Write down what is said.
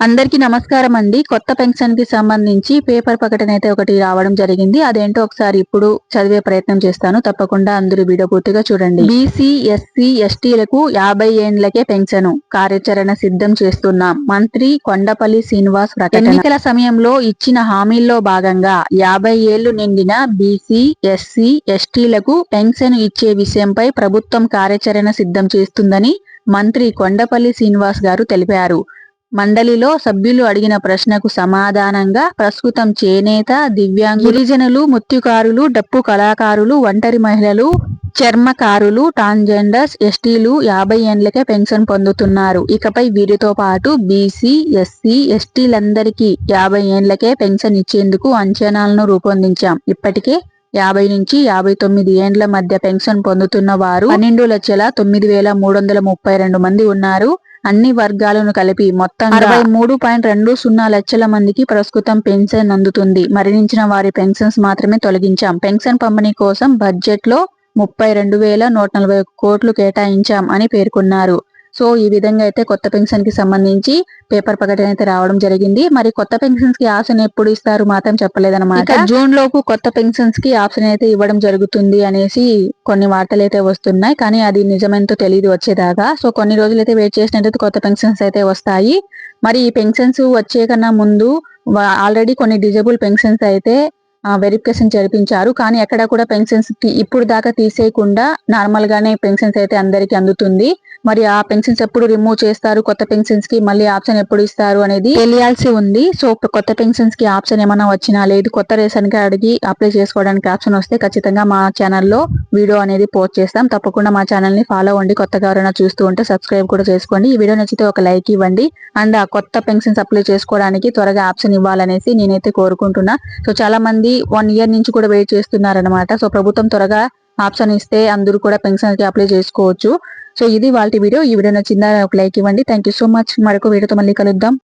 అందరికీ నమస్కారం అండి. కొత్త పెన్షన్కి సంబంధించి పేపర్ ప్రకటన అయితే ఒకటి రావడం జరిగింది. అదేంటో ఒకసారి ఇప్పుడు చదివే ప్రయత్నం చేస్తాను. తప్పకుండా అందరూ వీడియో పూర్తిగా చూడండి. బీసీ ఎస్సీ ఎస్టీలకు యాభై ఏండ్లకే పెన్షన్ కార్యాచరణ సిద్ధం చేస్తున్నాం. మంత్రి కొండపల్లి శ్రీనివాస్ ప్రకటన. ఎన్నికల సమయంలో ఇచ్చిన హామీల్లో భాగంగా యాభై ఏళ్ళు నిండిన బీసీ ఎస్సీ ఎస్టీలకు పెన్షన్ ఇచ్చే విషయంపై ప్రభుత్వం కార్యాచరణ సిద్ధం చేస్తుందని మంత్రి కొండపల్లి శ్రీనివాస్ గారు తెలిపారు. మండలిలో సభ్యులు అడిగిన ప్రశ్నకు సమాధానంగా ప్రస్తుతం చేనేత దివ్యాంగు గిరిజనులు మృత్యుకారులు డప్పు కళాకారులు ఒంటరి మహిళలు చర్మకారులు ట్రాన్స్జెండర్స్ ఎస్టీలు యాభై ఏండ్లకే పెన్షన్ పొందుతున్నారు. ఇకపై వీరితో పాటు బీసీ ఎస్సీ ఎస్టీలందరికీ యాభై ఏండ్లకే పెన్షన్ ఇచ్చేందుకు అంచనాలను రూపొందించాం. ఇప్పటికే యాభై నుంచి యాభై తొమ్మిది ఏండ్ల మధ్య పెన్షన్ పొందుతున్న వారు పన్నెండు లక్షల తొమ్మిది వేల మూడు వందల ముప్పై రెండు మంది ఉన్నారు. అన్ని వర్గాలను కలిపి మొత్తం అరవై మూడు పాయింట్ రెండు సున్నా లక్షల మందికి ప్రస్తుతం పెన్షన్ అందుతుంది. మరణించిన వారి పెన్షన్స్ మాత్రమే తొలగించాం. పెన్షన్ పంపిణీ కోసం బడ్జెట్లో ముప్పై రెండు వేల నూట నలభై కోట్లు కేటాయించాం అని పేర్కొన్నారు. సో ఈ విధంగా అయితే కొత్త పెన్షన్కి సంబంధించి పేపర్ ప్రకటన అయితే రావడం జరిగింది. మరి కొత్త పెన్షన్స్కి ఆప్షన్ ఎప్పుడు ఇస్తారు మాత్రం చెప్పలేదన్నమాట. జూన్ లోపు కొత్త పెన్షన్స్కి ఆప్షన్ అయితే ఇవ్వడం జరుగుతుంది అనేసి కొన్ని వార్తలు అయితే వస్తున్నాయి. కానీ అది నిజమేంతో తెలియదు వచ్చేదాకా. సో కొన్ని రోజులు అయితే వెయిట్ చేసినట్టు కొత్త పెన్షన్స్ అయితే వస్తాయి. మరి ఈ పెన్షన్స్ వచ్చే కన్నా ముందు ఆల్రెడీ కొన్ని డిజబుల్ పెన్షన్స్ అయితే వెరిఫికేషన్ జరిపించారు. కానీ ఎక్కడ కూడా పెన్షన్స్ ఇప్పుడు దాకా తీసేయకుండా నార్మల్ గానే పెన్షన్స్ అయితే అందరికి అందుతుంది. మరి ఆ పెన్షన్స్ ఎప్పుడు రిమూవ్ చేస్తారు? కొత్త పెన్షన్స్కి మళ్ళీ ఆప్షన్ ఎప్పుడు ఇస్తారు అనేది తెలియాల్సి ఉంది. సో కొత్త పెన్షన్స్కి ఆప్షన్ ఏమైనా వచ్చినా లేదు కొత్త రేషన్ కార్డ్ అప్లై చేసుకోవడానికి ఆప్షన్ వస్తే ఖచ్చితంగా మా ఛానల్లో వీడియో అనేది పోస్ట్ చేస్తాం. తప్పకుండా మా ఛానల్ని ఫాలో అవ్వండి. కొత్తగా ఎవరైనా చూస్తూ ఉంటే సబ్స్క్రైబ్ కూడా చేసుకోండి. ఈ వీడియో నచ్చితే ఒక లైక్ ఇవ్వండి. అండ్ ఆ కొత్త పెన్షన్స్ అప్లై చేసుకోవడానికి త్వరగా ఆప్షన్ ఇవ్వాలనేసి నేనైతే కోరుకుంటున్నా. సో చాలా మంది వన్ ఇయర్ నుంచి కూడా వెయిట్ చేస్తున్నారనమాట సో ప్రభుత్వం త్వరగా ఆప్షన్ ఇస్తే అందరూ కూడా పెన్షన్కి అప్లై చేసుకోవచ్చు. సో ఇది వాళ్ళ వీడియో. ఈ వీడియో నచ్చిందా ఒక లైక్ ఇవ్వండి. థ్యాంక్ సో మచ్ మరొక వీడియోతో మళ్ళీ కలుద్దాం.